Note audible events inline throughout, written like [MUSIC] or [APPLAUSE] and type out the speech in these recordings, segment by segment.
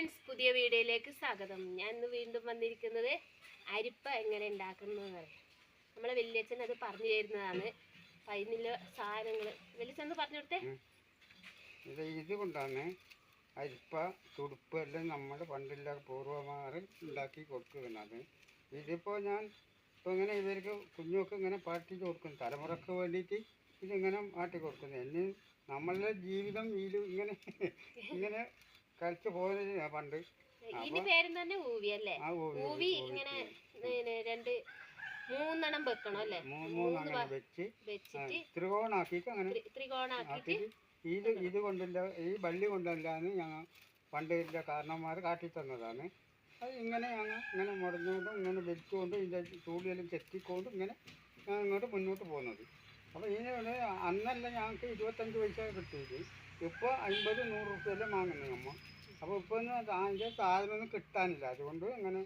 Friends പുതിയ വീഡിയോയിലേക്ക് സ്വാഗതം. ഞാൻ ഇന്ന് വീണ്ടും വന്നിരിക്കുന്നത് അരിപ്പ എങ്ങനെ ഉണ്ടാക്കുന്നതെന്ന് പറയാം. നമ്മളെ വലിയച്ഛൻ അത് പറഞ്ഞു തരുന്നതാണ്. അപ്പം സാധനങ്ങൾ വലിയച്ഛൻ ഒന്ന് പറഞ്ഞു കൊടുത്തേ. ഇത് ഇത് കൊണ്ടാണ് അരിപ്പ തുടുപ്പ് എല്ലാം നമ്മൾ പണ്ടില്ല പൂർവമാറി ഉണ്ടാക്കി കൊടുക്കുന്നത്. ഇതിപ്പോ ഞാൻ ഇപ്പോൾ ഇങ്ങനെ ഇവർക്ക് കുഞ്ഞുങ്ങൾക്ക് ഇങ്ങനെ പാട്ടിച്ച് കൊടുക്കും. തലമുറയ്ക്ക് വേണ്ടിയിട്ട് ഇതിങ്ങനെ മാറ്റി കൊടുക്കുന്നു. എന്നെ നമ്മളുടെ ജീവിതം ഇത് ഇങ്ങനെ ഇങ്ങനെ കളിച്ച് പോയത് പണ്ട് ഇതിന്റെ പേരും തന്നെ ഊവി അല്ലേ? ഊവി ഇങ്ങനെ രണ്ട് മൂന്നെണ്ണം വെക്കണം അല്ലേ? മൂന്നെണ്ണം വെച്ച്. വെച്ചിട്ട് ത്രികോണാക്കിട്ട് അങ്ങനെ. ത്രികോണാക്കിട്ട് ഇത് ഇത് കൊണ്ടില്ല ഈ വള്ളി കൊണ്ടല്ലാന്ന് ഞങ്ങൾ പണ്ട് ഇതിന്റെ കാരണന്മാർ കാട്ടി തന്നതാണ് അത് ഇങ്ങനെ ഞങ്ങൾ ഇങ്ങനെ മുടഞ്ഞുകൊണ്ടും ഇങ്ങനെ വലിച്ചുകൊണ്ടും ഇതിന്റെ ചൂടിയെല്ലാം ചെത്തിക്കൊണ്ടും ഇങ്ങനെ ഞങ്ങൾ ഇങ്ങോട്ട് മുന്നോട്ട് പോകുന്നത് അപ്പോൾ ഇതിന് അന്നല്ല ഞങ്ങൾക്ക് ഇരുപത്തഞ്ച് പൈസ കിട്ടിയത്. ഇപ്പോൾ അൻപത് നൂറ് റുപ്യല്ലേ വാങ്ങുന്നത് നമ്മ. അപ്പോൾ ഇപ്പോൾ ഒന്നും അത് അതിന്റെ സാധനമൊന്നും കിട്ടാനില്ല. അതുകൊണ്ട് ഇങ്ങനെ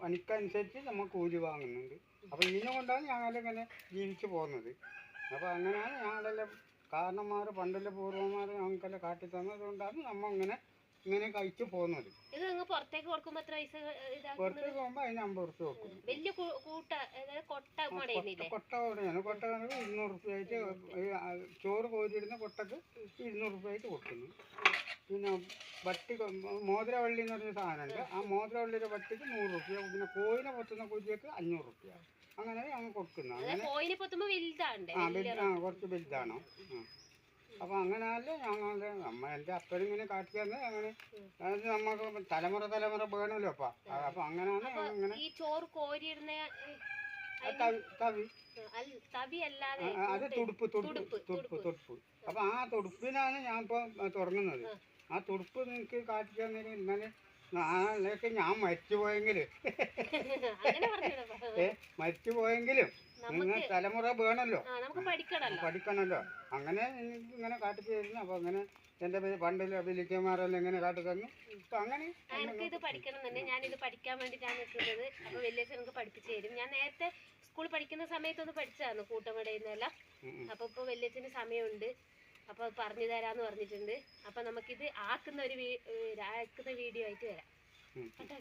പണിക്കനുസരിച്ച് നമ്മൾ കൂലി വാങ്ങുന്നുണ്ട്. അപ്പോൾ ഇതിനെ കൊണ്ടാണ് ഞങ്ങളിങ്ങനെ ജീവിച്ചു പോകുന്നത്. അപ്പോൾ അങ്ങനെയാണ് ഞങ്ങളെല്ലാം കാരണന്മാർ പണ്ടുള്ള പൂർവന്മാർ ഞങ്ങൾക്കെല്ലാം കാട്ടി തന്നതുകൊണ്ടാണ് നമ്മൾ ഇങ്ങനെ ഇങ്ങനെ കഴിച്ചു പോകുന്നത് ഇത് നിങ്ങൾ പുറത്തേക്ക് കൊടുക്കുമ്പോ എത്ര പൈസ ഇതാക്കുന്നത്? പുറത്തേക്ക് പോകുമ്പോൾ അതിന് അമ്പത് റുപ്യ കൊടുക്കും. വലിയ കൂട്ട കൊട്ട കൂടെയാണ് കൊട്ട കണക്ക് ഇരുന്നൂറ് റുപ്യ ആയിട്ട് ചോറ് കോരിയിടുന്ന കൊട്ടക്ക് ഇരുന്നൂറ് റുപ്യ ആയിട്ട് കൊടുക്കുന്നു. പിന്നെ വട്ടി മോതിരവള്ളി എന്ന് പറഞ്ഞ സാധനമുണ്ട്. ആ മോതിരവള്ളിയുടെ വട്ടിക്ക് നൂറ് റുപ്യ പിന്നെ കോയിനെ പൊത്തുന്ന കുജിയൊക്കെ അഞ്ഞൂറ് റുപ്യ അങ്ങനെ ഞങ്ങൾ കൊടുക്കുന്നു. അങ്ങനെ ആ വലുതാണ് കുറച്ച് വലുതാണോ. ആ. അപ്പോൾ അങ്ങനെയല്ല ഞങ്ങളുടെ നമ്മ എന്റെ അപ്പനും ഇങ്ങനെ കാട്ടി തന്നെ അങ്ങനെ അത് നമുക്ക് തലമുറ തലമുറ വേണമല്ലോ അപ്പം. അപ്പം അങ്ങനെയാണ് അപ്പൊ ഇങ്ങനെ ഈ ചോറ് തവി അത് തുടുപ്പ് തുടുപ്പ് തുടുപ്പ്, തുടുപ്പ് അപ്പം ആ തുടുപ്പിനാണ് ഞാൻ ഇപ്പോൾ തുടങ്ങുന്നത്. ആ. തുടുപ്പ് നിങ്ങൾക്ക് കാട്ടി തന്നേരം ഇന്നലെ നാളേക്ക് ഞാൻ മരിച്ചു പോയെങ്കിൽ [LAUGHS] അങ്ങനെ ഏ മരിച്ചു പോയെങ്കിലും നിങ്ങൾ തലമുറ വേണമല്ലോ നമുക്ക് പഠിക്കണല്ലോ. പഠിക്കണമല്ലോ അങ്ങനെ എനിക്ക് ഇങ്ങനെ കാട്ടി തരുന്നു. അപ്പൊ അങ്ങനെ എന്റെ പേര് പണ്ടില്ല വലിയമാരെല്ലാം ഇങ്ങനെ കാട്ടി തന്നു അപ്പം അങ്ങനെ എനിക്ക് ഇത് പഠിക്കണം തന്നെ. ഞാൻ ഇത് പഠിക്കാൻ വേണ്ടിയിട്ടാണ് നിൽക്കുന്നത്. അപ്പൊ വലിയ എനിക്ക് പഠിപ്പിച്ചു തരും. ഞാൻ നേരത്തെ സ്കൂളിൽ പഠിക്കുന്ന സമയത്തൊന്ന് പഠിച്ചതാണ് കൂട്ടമടയുന്നെല്ലാം. അപ്പൊ ഇപ്പൊ വലിയച്ഛന് സമയമുണ്ട്. അപ്പൊ പറഞ്ഞു തരാന്ന് പറഞ്ഞിട്ടുണ്ട്. അപ്പൊ നമുക്കിത് ആക്കുന്ന ഒരു ആക്കുന്ന വീഡിയോ ആയിട്ട് വരാം. കേട്ടോ.